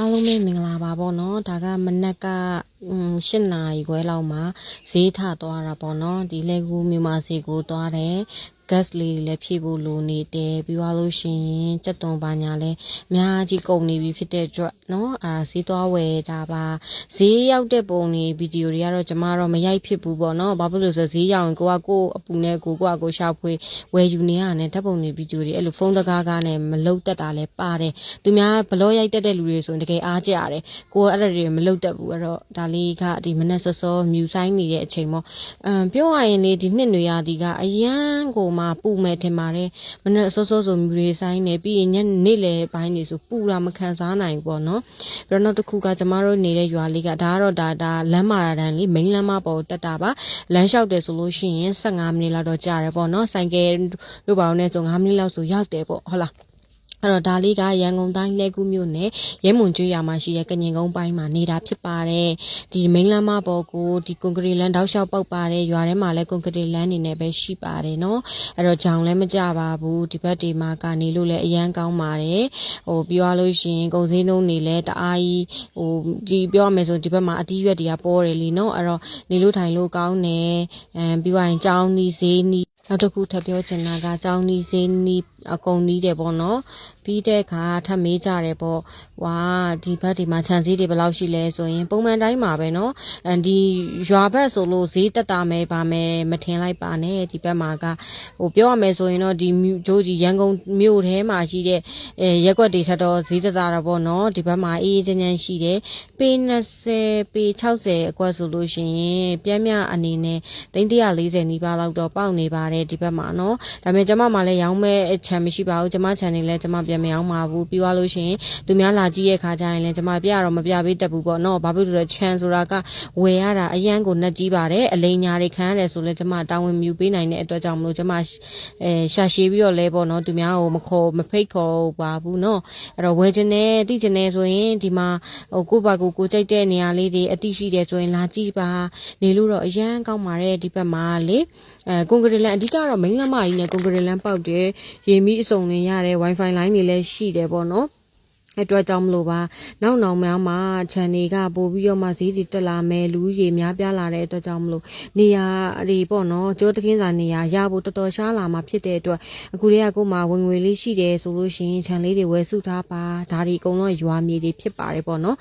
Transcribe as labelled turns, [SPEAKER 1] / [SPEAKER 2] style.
[SPEAKER 1] အားလုံးပဲမင်္ဂလာပါပေါ့နော်ဒါကမနက်ကอืม၈နာရီခွဲလောက်မှာဈေးထသွားတာပေါ့နော်ဒီလေကူမြန်မာစီကိုသွားတယ် gas လေးတွေလည်းဖြည့်ဖို့လိုနေတယ်ပြီးသွားလို့ရှိရင်ကြက်သွန်ပါညာလည်းအများကြီးကုန်နေပြီဖြစ်တဲ့အတွက်နော်အာဈေးသွားဝယ်တာပါဈေးရောက်တဲ့ပုံတွေဗီဒီယိုတွေကတော့ကျမတော့မရိုက်ဖြစ်ဘူးပေါ့နော်ဘာဖြစ်လို့လဲဆိုဈေးရောက်ရင်ကိုကကိုအပူနဲ့ကိုကကိုရှာဖွေဝယ်ယူနေရတယ်ဓာတ်ပုံတွေဗီဒီယိုတွေအဲ့လိုဖုန်းတကားကားနဲ့မလုတ်တက်တာလည်းပါတယ်သူများဘလော့ရိုက်တက်တဲ့လူတွေဆိုရင်တကယ်အားကျရတယ်ကိုကအဲ့ဒါတွေမလုတ်တက်ဘူးအဲ့တော့ဒါလေးကဒီမနက်စောစောမြူဆိုင်နေတဲ့အချိန်ပေါ့အမ်ပြောရရင်လေဒီနှစ်နွေရာသီကအရန်ကိုမပူမယ်ထင်ပါတယ်မနေ့စောစောဆိုမြူတွေဆိုင်နေပြီးရင်ညနေ့လေပိုင်းနေဆိုပူတာမခံစားနိုင်ဘူးပေါ့နော်ပြီးတော့နောက်တစ်ခုကကျမတို့နေတဲ့ရွာလေးကဒါကတော့ဒါဒါလမ်းမာတာတန်းလေးမိန်းလမ်းမပေါ်တက်တာပါလမ်းလျှောက်တယ်ဆိုလို့ရှိရင်15မိနစ်လောက်တော့ကြာတယ်ပေါ့နော်ဆိုင်ကယ်တို့ပါအောင်နဲ့ဆို9မိနစ်လောက်ဆိုရောက်တယ်ပေါ့ဟုတ်လား အဲ့တော့ဒါလေးကရန်ကုန်တိုင်းလဲကူးမြို့နယ်ရဲမွန်ကျွေးရွာမှာရှိတဲ့ကညင်ကုန်းပိုင်းမှာနေတာဖြစ်ပါတယ်ဒီမိန်းလမ်းမပေါ်ကိုဒီကွန်ကရစ်လမ်းတောက်လျှောက်ပေါက်ပါတယ်ရွာထဲမှာလည်းကွန်ကရစ်လမ်းနေနဲ့ပဲရှိပါတယ်เนาะအဲ့တော့ကြောင်လည်းမကြပါဘူးဒီဘက်ဒီမှာကနေလို့လည်းအရန်ကောင်းပါတယ်ဟိုပြောရလို့ရှိရင်ကုန်စည်နှုန်းနေလည်းတအားကြီးဟိုဒီပြောရမယ်ဆိုဒီဘက်မှာအတီးရွက်တွေကပေါ်တယ်လीเนาะအဲ့တော့နေလို့ထိုင်လို့ကောင်းတယ်အဲပြီးသွားရင်ကြောင်းနီးဈေးနီးနောက်တစ်ခုထပ်ပြောချင်တာကကြောင်းနီးဈေးနီး အကုန်နီးတယ်ပေါ့နော်ပြီးတဲ့အခါထပ်မေးကြတယ်ပေါ့ဝါဒီဘက်ဒီမှာခြံစည်းတွေဘယ်လောက်ရှိလဲဆိုရင်ပုံမှန်တိုင်းမှာပဲနော်အဲဒီရွာဘက်ဆိုလို့ဈေးတက်တာမယ်ပါမယ်မထင်လိုက်ပါနဲ့ဒီဘက်မှာကဟိုပြောရမယ်ဆိုရင်တော့ဒီမြို့တို့ကြီးရန်ကုန်မြို့ထဲမှာရှိတဲ့အဲရက်ွက်တွေထက်တော့ဈေးတက်တာတော့ပေါ့နော်ဒီဘက်မှာအေးအေးချမ်းချမ်းရှိတယ်ပေ20ပေ60အကွက်ဆိုလို့ရှိရင်ပြင်းပြအနေနဲ့340နီးပါးလောက်တော့ပေါက်နေပါတယ်ဒီဘက်မှာနော်ဒါပေမဲ့ကျမမှလည်းရောင်းမဲ့ချန်မရှိပါဘူးကျမချန်နေလဲကျမပြန်မရောင်းပါဘူးပြီးသွားလို့ရှိရင်သူများလာကြည့်ရဲ့ခါကျရင်လည်းကျမပြတော့မပြပေးတတ်ဘူးပေါ့နော်ဘာဖြစ်လို့လဲချန်ဆိုတာကဝယ်ရတာအရန်ကိုနှက်ကြီးပါတယ်အလိန်ညာတွေခံရတယ်ဆိုလဲကျမတာဝန်မြူပေးနိုင်တဲ့အတွက်ကြောင့်မလို့ကျမအဲရှာရှည်ပြီးတော့လဲပေါ့နော်သူများကိုမခေါ်မဖိတ်ခေါ်ပါဘူးနော်အဲ့တော့ဝယ်ခြင်းနဲ့တိခြင်းနဲ့ဆိုရင်ဒီမှာဟိုကိုယ့်ဘာကိုကိုယ်ကြိုက်တဲ့နေရာလေးတွေအတိရှိတယ်ဆိုရင်လာကြည့်ပါနေလို့တော့အရန်ကောင်းပါတယ်ဒီဘက်မှာလေအဲကွန်ကရစ်လန်အဓိကတော့မိန်းလမ်းမကြီးနဲ့ကွန်ကရစ်လန်ပေါက်တယ်ရေမီအစုံလင်းရတယ် wifi line တွေလည်းရှိတယ်ပေါ့နော်အတွက်ကြောင့်မလို့ပါနောက်နောက်များမှာ channel ကပို့ပြီးတော့မှဈေးတွေတက်လာမယ်လူကြီးတွေများပြားလာတဲ့အတွက်ကြောင့်မလို့နေရာတွေပေါ့နော်ကျိုးတခင်းစာနေရာရဖို့တော်တော်ရှားလာမှာဖြစ်တဲ့အတွက်အခုတည်းကကိုယ်မှာဝင်ငွေလေးရှိတယ်ဆိုလို့ရှိရင် channel လေးတွေဝယ်စုထားပါဒါဒီအကုန်လုံးရွာမြေတွေဖြစ်ပါတယ်ပေါ့နော်